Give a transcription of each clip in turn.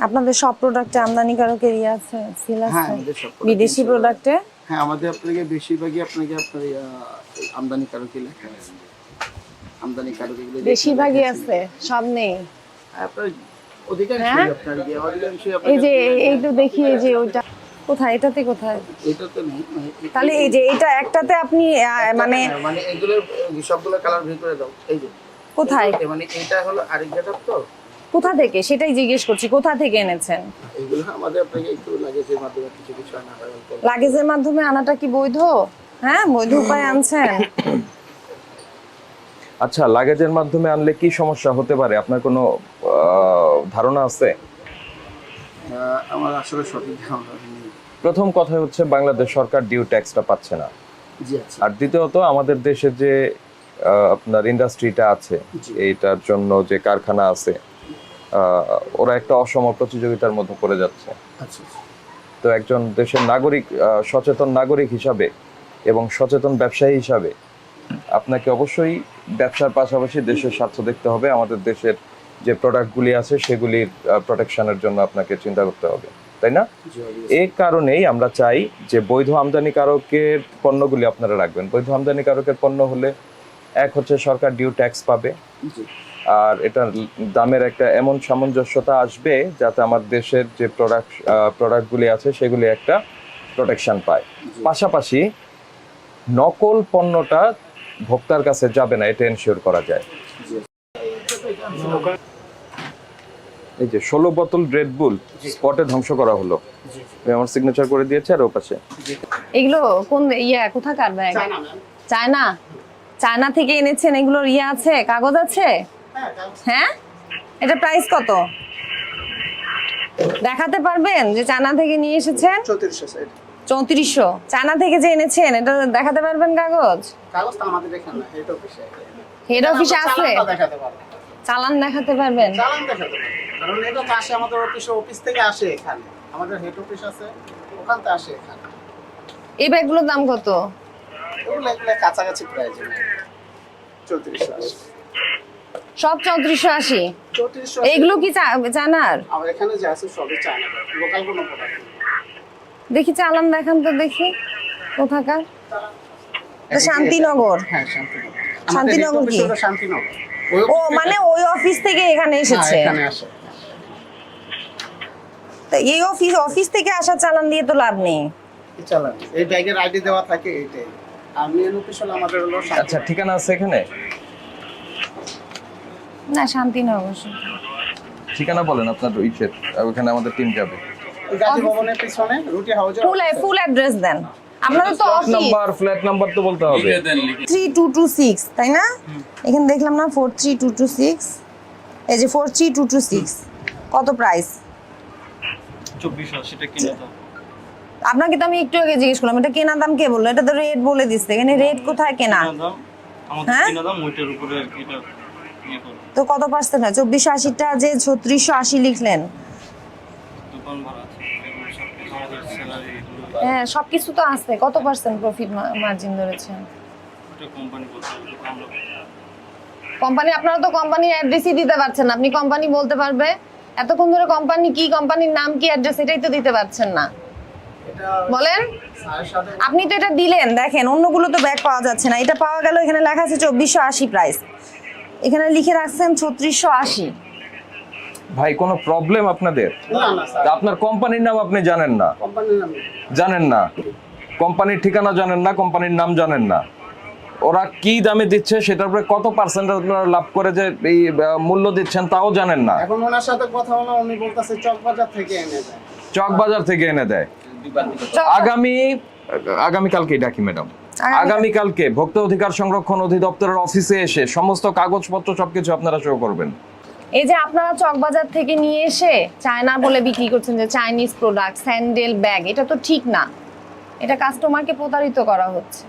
আপনাদের সব প্রোডাক্টে আমদানিকারকের ইয়ে আছে সিল হ্যাঁ আছে বিদেশি প্রোডাক্টে হ্যাঁ আমাদের আপনাকে বেশিরভাগই আপনাকে আপনার আহ, আমদানিকারকই লেখা আছে আমদানিকারক এগুলো বেশিরভাগই আছে সব নেই? হ্যাঁ, আপনার অধিকাংশই হ্যাঁ? আপনার ইয়ে, অধিকাংশই এই যে দেখি এই যে ওইটা। কোথায়? এটাতে কোথায়? নেই মানে তাহলে এই যে এটা একটাতে আপনি মানে হ্যাঁ, মানে এগুলো সবগুলো কালার বের করে দাও এই যে। কোথায়? মানে এটা হলো আরেক গেটআপ তো? কোথা থেকে? সেটাই জিজ্ঞেস করছি কোথা থেকে এনেছেন? এগুলো আমাদের আপনাকে একটু লাগেজের মাধ্যমে কিছু কিছু আনা হয় অল্প। অল্প। লাগেজের মাধ্যমে আনাটা কি বৈধ? হ্যাঁ বৈধ উপায় আনছেন। আচ্ছা লাগেজের মাধ্যমে আনলে কি সমস্যা হতে পারে? আপনার কোনো ধারণা আছে? আমার আসলে সঠিক ধারণা নেই। প্রথম কথা হচ্ছে বাংলাদেশ সরকার ডিউ ট্যাক্সটা পাচ্ছে না। জি আচ্ছা। আর দ্বিতীয়ত আমাদের দেশে যে আহ, আপনার ইন্ডাস্ট্রিটা আছে। এইটার জন্য যে কারখানা আছে ওরা একটা অসম প্রতিযোগিতার মধ্যে পড়ে যাচ্ছে। আচ্ছা তো একজন দেশের নাগরিক সচেতন নাগরিক হিসাবে এবং সচেতন ব্যবসায়ী হিসাবে আপনাকে অবশ্যই ব্যবসার পাশাপাশি দেশের স্বার্থ দেখতে হবে। আমাদের দেশের যে প্রোডাক্টগুলি আছে সেগুলির প্রোটেকশনের জন্য আপনাকে চিন্তা করতে হবে তাই না। এই কারণেই আমরা চাই যে বৈধ আমদানিকারকের পণ্যগুলি আপনারা রাখবেন। বৈধ আমদানিকারকের পণ্য হলে এক হচ্ছে সরকার ডিউ ট্যাক্স পাবে। আর এটার দামের একটা এমন সামঞ্জস্যতা আসবে যাতে আমার দেশের যে প্রোডাক্ট প্রোডাক্টগুলি আছে সেগুলি একটা প্রোটেকশন পায়। পাশাপাশি নকল পণ্যটা ভোক্তার কাছে যাবে না এটা এনশিওর করা যায়। এই যে ষোলো বোতল রেড বুল স্পটে ধ্বংস করা হলো। আমার সিগনেচার করে দিয়েছে আর ও পাশে। এগুলো কোন ইয়া কোথাকার ব্যাগ চায়না? চায়না থেকে এনেছেন? এগুলোর ইয়ে আছে? কাগজ আছে? হ্যাঁ? এটা প্রাইস কত? দেখাতে পারবেন যে চায়না থেকে নিয়ে এসেছেন? চৌত্রিশশো চায়না থেকে যে এনেছেন এটা দেখাতে পারবেন কাগজ? কাগজ তো আমাদের এখানে হেড অফিসে হেড অফিসে আছে? দেখাতে পারব। চালান দেখাতে পারবেন? চালান দেখাতে পারব। কারণ এটা তো আসে আমাদের অফিস অফিস থেকে আসে এখানে। আমাদের হেড অফিস আছে ওখান থেকে আসে এখানে। এই ব্যাগগুলোর দাম কত? এগুলো কাছাকাছি প্রাইস চৌত্রিশশো আসে সব চৌত্রিশশো আশি। এইগুলো কি চা- চায়নার আমার এখানে যে আছে সবই চায়না লোকাল কোনো প্রোডাক্ট দেখি চালান দেখান তো দেখি কোথাকার? শান্তিনগর। হ্যাঁ শান্তিনগর। শান্তিনগর কি? শান্তিনগর। ও মানে ওই অফিস থেকে এখানে হ্যাঁ, এসেছে? এখানে আসে। তা এই অফিস অফিস থেকে আসা চালান দিয়ে তো লাভ নেই। চালান। এই ব্যাগের আইডি দেওয়া থাকে এইটাই। অফিস হলো আমাদের হলো আচ্ছা ঠিকানা আছে এখানে? না শান্তিনগর ঠিকানা বলেন আপনার ইসের ওখানে আমাদের টিম যাবে। গাজী ভবনের পিছনে রুটি হাউজের ফুল ফুল অ্যাড্রেস দেন। আপনাদের তো অফিস নাম্বার ফ্ল্যাট নাম্বার তো বলতে হবে। থ্রি টু টু সিক্স তাই না? এখানে দেখলাম না four three two two six এই যে four three two two six কত প্রাইস চব্বিশশো সেটা কিনে দাও। আপনাকে তো আমি একটু আগে জিজ্ঞেস করলাম এটা কেনা দাম কে বলল? এটা তো রেট বলে দিচ্ছে এখানে রেট কোথায় কেনা? দাম আমাদের হ্যাঁ? দাম ওইটার উপরে আর কি তো কত পার্সেন্ট হয় চব্বিশশো আশিটা যে ছত্রিশশো আশি লিখলেন। হ্যাঁ সব কিছু তো আছে। কত পার্সেন্ট প্রফিট মার্জিন ধরেছেন? কোম্পানি আপনারা তো কোম্পানির অ্যাড্রেসই দিতে পারছেন আপনি কোম্পানি বলতে পারবে এতক্ষণ ধরে কোম্পানি কি কোম্পানির নাম কি অ্যাড্রেস এটাই তো দিতে পারছেন না। বলেন। আপনি তো এটা দিলেন দেখেন অন্যগুলো তো ব্যাগ পাওয়া যাচ্ছে না। এটা পাওয়া গেল এখানে লেখা আছে চব্বিশশো আশি প্রাইস এখানে লিখে রাখছেন ছত্রিশশো আশি। ভাই কোনো প্রবলেম আপনাদের? না না স্যার। তা আপনার কোম্পানির নাম আপনি জানেন না। জানেন না। কোম্পানির ঠিকানা জানেন না কোম্পানির নাম জানেন না। ওরা কি দামে দিচ্ছে সেটার উপরে কত পার্সেন্ট আপনারা লাভ করে যে এই মূল্য দিচ্ছেন তাও জানেন না। এখন ওনার সাথে কথা হলো উনি বলতেছে চকবাজার থেকে এনে দেয়। চক বাজার থেকে এনে দেয়। আগামী আগামী কালকে ডাকি ম্যাডাম আগামী- আগামী কালকে ভোক্তা অধিকার সংরক্ষণ অধিদপ্তরের অফিসে এসে সমস্ত কাগজপত্র সবকিছু আপনারা শো করবেন। এই যে আপনারা চকবাজার থেকে নিয়ে এসে চায়না বলে বিক্রি করছেন যে চাইনিজ প্রোডাক্ট স্যান্ডেল ব্যাগ এটা তো ঠিক না। এটা কাস্টমারকে প্রতারিত করা হচ্ছে।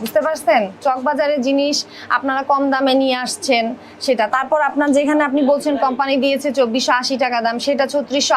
বুঝতে পারছেন? চকবাজারের জিনিস আপনারা কম দামে নিয়ে আসছেন সেটা। তারপর আপনার যেখানে আপনি বলছেন কোম্পানি দিয়েছে চব্বিশশো আশি টাকা দাম সেটা ছত্রিশশো